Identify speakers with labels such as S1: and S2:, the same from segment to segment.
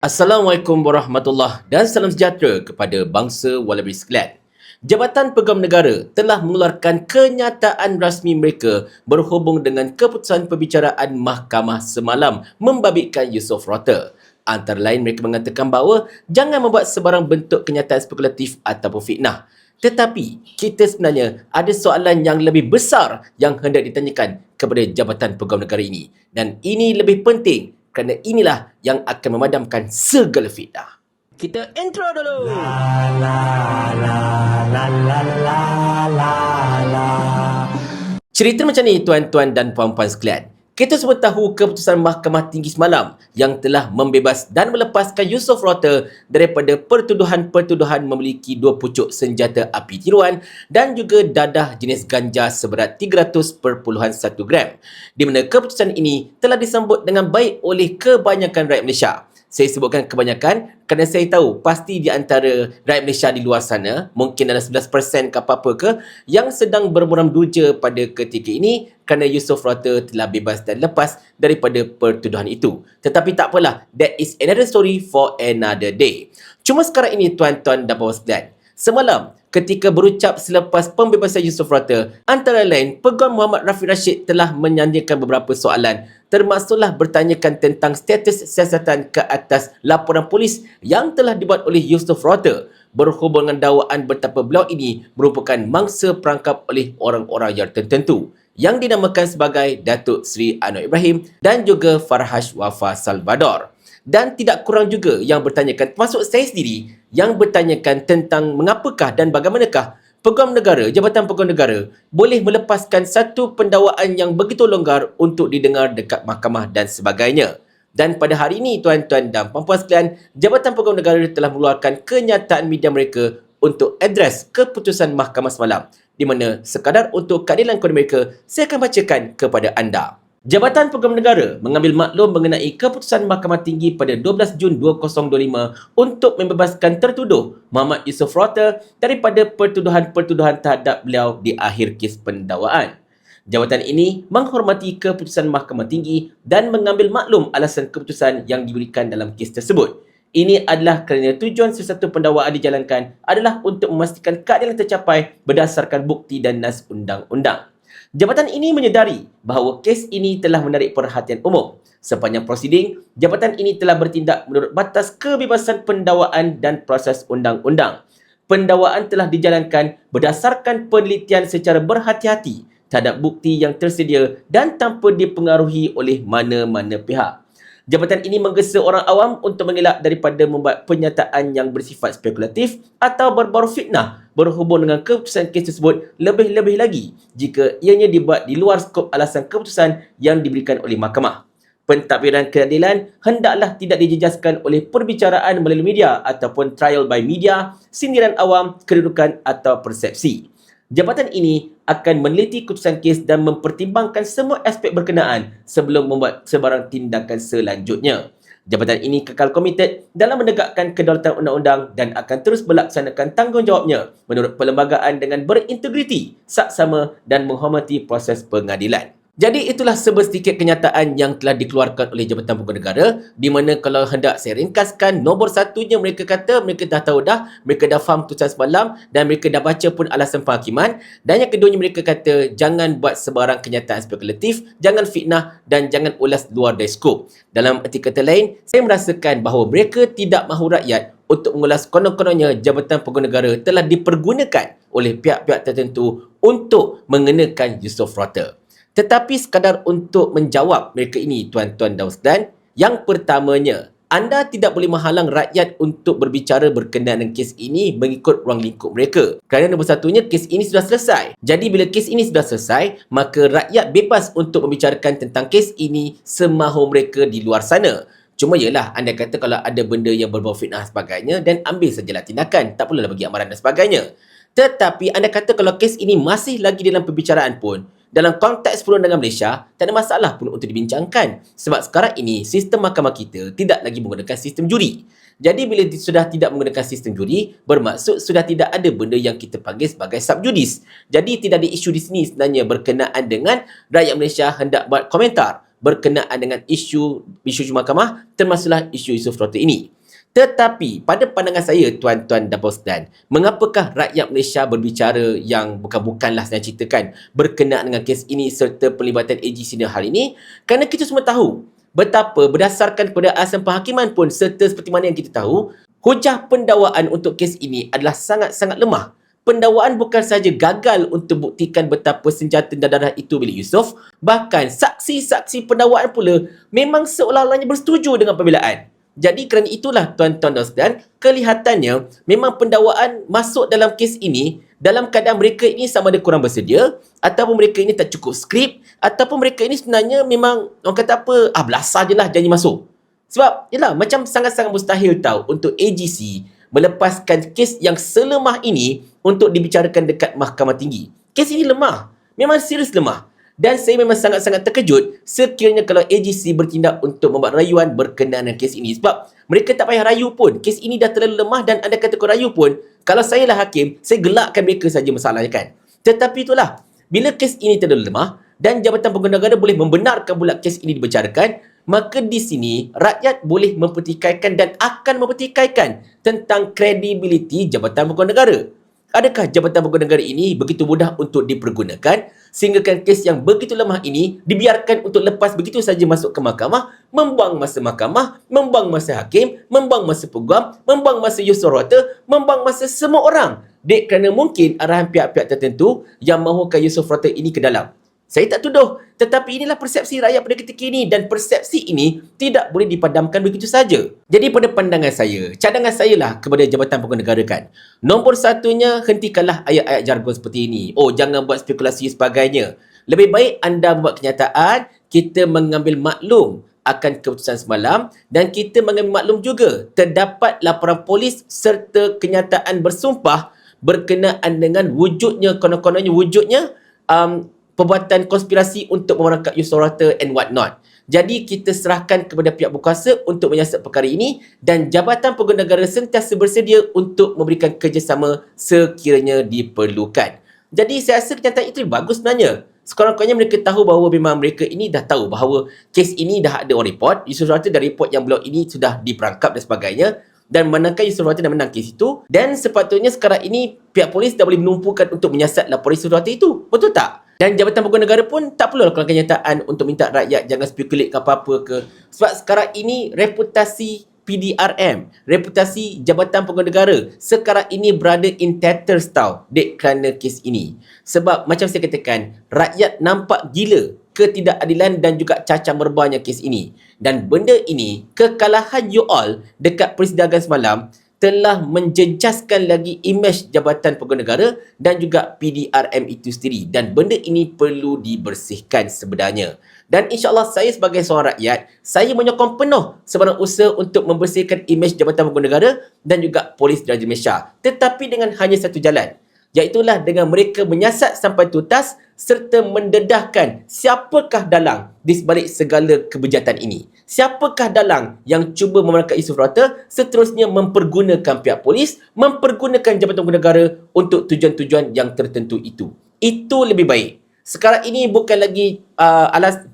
S1: Assalamualaikum warahmatullahi dan salam sejahtera kepada bangsa Wallaby sekalian. Jabatan Pegawai Negara telah mengeluarkan kenyataan rasmi mereka berhubung dengan keputusan perbicaraan mahkamah semalam membabitkan Yusof Rota. Antara lain mereka mengatakan bahawa jangan membuat sebarang bentuk kenyataan spekulatif ataupun fitnah. Tetapi kita sebenarnya ada soalan yang lebih besar yang hendak ditanyakan kepada Jabatan Pegawai Negara ini. Dan ini lebih penting kerana inilah yang akan memadamkan segala fitnah. Kita intro dulu. Cerita macam ni tuan-tuan dan puan-puan sekalian. Kita semua tahu keputusan Mahkamah Tinggi semalam yang telah membebas dan melepaskan Yusof Rota daripada pertuduhan-pertuduhan memiliki dua pucuk senjata api tiruan dan juga dadah jenis ganja seberat 300.1 gram. Di mana keputusan ini telah disambut dengan baik oleh kebanyakan rakyat Malaysia saya sebutkan kebanyakan kerana saya tahu pasti di antara rakyat Malaysia di luar sana mungkin ada 11% ke apa-apa ke yang sedang bermuram duja pada ketika ini kerana Yusof Rota telah bebas dan lepas daripada pertuduhan itu. Tetapi tak apalah, that is another story for another day. Cuma sekarang ini tuan-tuan dan puan sekalian, semalam ketika berucap selepas pembebasan Yusof Rata, antara lain Peguam Muhammad Rafiq Rashid telah menyanyikan beberapa soalan termasuklah bertanyakan tentang status siasatan ke atas laporan polis yang telah dibuat oleh Yusof Rata. Berhubung dengan dakwaan betapa beliau ini merupakan mangsa perangkap oleh orang-orang yang tertentu yang dinamakan sebagai Datuk Seri Anwar Ibrahim dan juga Farhash Wafa Salvador dan tidak kurang juga yang bertanyakan termasuk saya sendiri yang bertanyakan tentang mengapakah dan bagaimanakah Peguam Negara, Jabatan Peguam Negara boleh melepaskan satu pendakwaan yang begitu longgar untuk didengar dekat mahkamah dan sebagainya. Dan pada hari ini tuan-tuan dan puan-puan sekalian, Jabatan Peguam Negara telah mengeluarkan kenyataan media mereka untuk adres keputusan mahkamah semalam di mana sekadar untuk keadilan kepada mereka, saya akan bacakan kepada anda. Jabatan Peguam Negara mengambil maklum mengenai keputusan Mahkamah Tinggi pada 12 Jun 2025 untuk membebaskan tertuduh Muhammad Yusof Rota daripada pertuduhan-pertuduhan terhadap beliau di akhir kes pendakwaan. Jabatan ini menghormati keputusan Mahkamah Tinggi dan mengambil maklum alasan keputusan yang diberikan dalam kes tersebut. Ini adalah kerana tujuan sesuatu pendakwaan dijalankan adalah untuk memastikan keadilan tercapai berdasarkan bukti dan nas undang-undang. Jabatan ini menyedari bahawa kes ini telah menarik perhatian umum. Sepanjang prosiding, jabatan ini telah bertindak menurut batas kebebasan pendakwaan dan proses undang-undang. Pendakwaan telah dijalankan berdasarkan penelitian secara berhati-hati terhadap bukti yang tersedia dan tanpa dipengaruhi oleh mana-mana pihak. Jabatan ini menggesa orang awam untuk mengelak daripada membuat pernyataan yang bersifat spekulatif atau berbau fitnah berhubung dengan keputusan kes tersebut lebih-lebih lagi jika ianya dibuat di luar skop alasan keputusan yang diberikan oleh mahkamah. Pentadbiran keadilan hendaklah tidak dijejaskan oleh perbicaraan melalui media ataupun trial by media, sindiran awam, kedudukan atau persepsi. Jabatan ini akan meneliti keputusan kes dan mempertimbangkan semua aspek berkenaan sebelum membuat sebarang tindakan selanjutnya. Jabatan ini kekal komited dalam menegakkan kedaulatan undang-undang dan akan terus melaksanakan tanggungjawabnya menurut perlembagaan dengan berintegriti, saksama dan menghormati proses pengadilan. Jadi itulah sedikit kenyataan yang telah dikeluarkan oleh Jabatan Pegawai Negara di mana kalau hendak saya ringkaskan nombor satunya mereka kata mereka dah tahu dah mereka dah faham keputusan semalam dan mereka dah baca pun alasan penghakiman dan yang keduanya mereka kata jangan buat sebarang kenyataan spekulatif jangan fitnah dan jangan ulas luar dari skop dalam erti kata lain saya merasakan bahawa mereka tidak mahu rakyat untuk mengulas konon-kononnya Jabatan Pegawai Negara telah dipergunakan oleh pihak-pihak tertentu untuk mengenakan Yusof Rota. Tetapi sekadar untuk menjawab mereka ini tuan-tuan dan sekalian, yang pertamanya, anda tidak boleh menghalang rakyat untuk berbicara berkenaan dengan kes ini mengikut ruang lingkup mereka. Kerana nombor satunya, kes ini sudah selesai. Jadi bila kes ini sudah selesai, maka rakyat bebas untuk membicarakan tentang kes ini semahu mereka di luar sana. Cuma ialah anda kata kalau ada benda yang berbau fitnah sebagainya dan ambil sajalah tindakan. Tak perlulah bagi amaran dan sebagainya. Tetapi anda kata kalau kes ini masih lagi dalam perbicaraan pun, dalam konteks perundangan Malaysia, tak ada masalah pun untuk dibincangkan. Sebab sekarang ini, sistem mahkamah kita tidak lagi menggunakan sistem juri. Jadi bila sudah tidak menggunakan sistem juri, bermaksud sudah tidak ada benda yang kita panggil sebagai subjudis. Jadi tidak ada isu di sini sebenarnya berkenaan dengan rakyat Malaysia hendak buat komentar berkenaan dengan isu isu mahkamah termasuklah isu Yusuf Rota ini. Tetapi pada pandangan saya tuan-tuan dan puan mengapakah rakyat Malaysia berbicara yang bukan-bukanlah saya ceritakan berkenaan dengan kes ini serta pelibatan AG senior hal ini? Kerana kita semua tahu betapa berdasarkan kepada alasan penghakiman pun serta seperti mana yang kita tahu, hujah pendakwaan untuk kes ini adalah sangat-sangat lemah. Pendakwaan bukan sahaja gagal untuk buktikan betapa senjata dan darah itu milik Yusof, bahkan saksi-saksi pendakwaan pula memang seolah-olahnya bersetuju dengan pembelaan. Jadi kerana itulah tuan-tuan dan sekalian, kelihatannya memang pendakwaan masuk dalam kes ini dalam keadaan mereka ini sama ada kurang bersedia ataupun mereka ini tak cukup skrip ataupun mereka ini sebenarnya memang orang kata apa, ah belasah je lah janji masuk. Sebab yalah macam sangat-sangat mustahil tahu untuk AGC melepaskan kes yang selemah ini untuk dibicarakan dekat mahkamah tinggi. Kes ini lemah. Memang serius lemah. Dan saya memang sangat-sangat terkejut sekiranya kalau AGC bertindak untuk membuat rayuan berkenaan dengan kes ini. Sebab mereka tak payah rayu pun. Kes ini dah terlalu lemah dan anda kata kau rayu pun. Kalau saya lah hakim, saya gelakkan mereka saja masalahnya kan. Tetapi itulah, bila kes ini terlalu lemah dan Jabatan Pengguna Negara boleh membenarkan pula kes ini dibicarakan, maka di sini rakyat boleh mempertikaikan dan akan mempertikaikan tentang kredibiliti Jabatan Pengguna Negara. Adakah Jabatan Pengguna Negara ini begitu mudah untuk dipergunakan sehingga kan kes yang begitu lemah ini dibiarkan untuk lepas begitu saja masuk ke mahkamah, membuang masa mahkamah, membuang masa hakim, membuang masa peguam, membuang masa Yusof membuang masa semua orang. Dek kerana mungkin arahan pihak-pihak tertentu yang mahukan Yusof Rota ini ke dalam. Saya tak tuduh. Tetapi inilah persepsi rakyat pada ketika ini dan persepsi ini tidak boleh dipadamkan begitu saja. Jadi pada pandangan saya, cadangan saya lah kepada Jabatan Pengguna Negara kan. Nombor satunya, hentikanlah ayat-ayat jargon seperti ini. Oh, jangan buat spekulasi sebagainya. Lebih baik anda buat kenyataan, kita mengambil maklum akan keputusan semalam dan kita mengambil maklum juga terdapat laporan polis serta kenyataan bersumpah berkenaan dengan wujudnya, konon-kononnya wujudnya um, perbuatan konspirasi untuk memerangkap Yusorata and what not. Jadi kita serahkan kepada pihak berkuasa untuk menyiasat perkara ini dan Jabatan Pengguna Negara sentiasa bersedia untuk memberikan kerjasama sekiranya diperlukan. Jadi saya rasa kenyataan itu bagus sebenarnya. Sekurang-kurangnya mereka tahu bahawa memang mereka ini dah tahu bahawa kes ini dah ada on report. Yusorata dari report yang blog ini sudah diperangkap dan sebagainya dan manakah Yusuf Rawati dah menang kes itu dan sepatutnya sekarang ini pihak polis dah boleh menumpukan untuk menyiasat laporan Yusuf Rawati itu. Betul tak? Dan Jabatan Pengguna Negara pun tak perlu lakukan kenyataan untuk minta rakyat jangan spekulate ke apa-apa ke. Sebab sekarang ini reputasi PDRM, reputasi Jabatan Pengguna Negara sekarang ini berada in tatters tau dek kerana kes ini. Sebab macam saya katakan, rakyat nampak gila ketidakadilan dan juga cacar merbahnya kes ini. Dan benda ini, kekalahan you all dekat persidangan semalam telah menjejaskan lagi imej Jabatan Pengguna Negara dan juga PDRM itu sendiri dan benda ini perlu dibersihkan sebenarnya. Dan insyaAllah saya sebagai seorang rakyat, saya menyokong penuh sebarang usaha untuk membersihkan imej Jabatan Pengguna Negara dan juga Polis Diraja Malaysia. Tetapi dengan hanya satu jalan, iaitulah dengan mereka menyiasat sampai tuntas serta mendedahkan siapakah dalang di sebalik segala kebejatan ini. Siapakah dalang yang cuba memerangkap Yusuf Rata seterusnya mempergunakan pihak polis, mempergunakan Jabatan Negara untuk tujuan-tujuan yang tertentu itu. Itu lebih baik. Sekarang ini bukan lagi uh, alas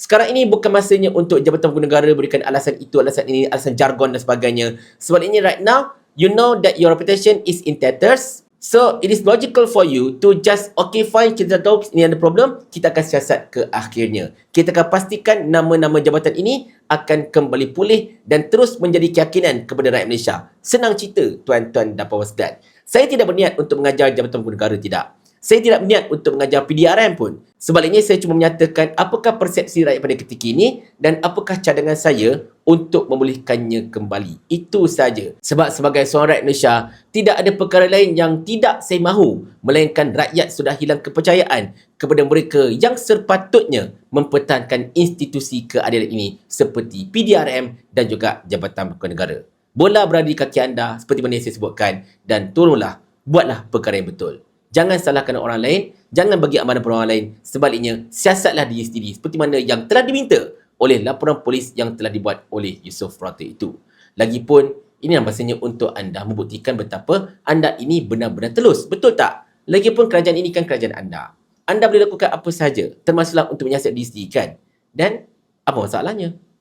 S1: sekarang ini bukan masanya untuk Jabatan Negara berikan alasan itu, alasan ini, alasan jargon dan sebagainya. Sebab ini right now, you know that your reputation is in tatters. So, it is logical for you to just, okay fine, kita tahu ini ada problem, kita akan siasat ke akhirnya. Kita akan pastikan nama-nama jabatan ini akan kembali pulih dan terus menjadi keyakinan kepada rakyat Malaysia. Senang cerita, tuan-tuan dan puan Saya tidak berniat untuk mengajar jabatan negara, tidak. Saya tidak berniat untuk mengajar PDRM pun. Sebaliknya, saya cuma menyatakan apakah persepsi rakyat pada ketika ini dan apakah cadangan saya untuk memulihkannya kembali. Itu saja. Sebab sebagai seorang rakyat Malaysia, tidak ada perkara lain yang tidak saya mahu melainkan rakyat sudah hilang kepercayaan kepada mereka yang sepatutnya mempertahankan institusi keadilan ini seperti PDRM dan juga Jabatan Perkhidmatan Negara. Bola berada di kaki anda seperti mana yang saya sebutkan dan tolonglah buatlah perkara yang betul. Jangan salahkan orang lain, jangan bagi amanah pada orang lain. Sebaliknya, siasatlah diri sendiri seperti mana yang telah diminta oleh laporan polis yang telah dibuat oleh Yusof Rata itu. Lagipun, ini yang untuk anda membuktikan betapa anda ini benar-benar telus. Betul tak? Lagipun kerajaan ini kan kerajaan anda. Anda boleh lakukan apa sahaja, termasuklah untuk menyiasat diri sendiri kan? Dan Apa masalahnya?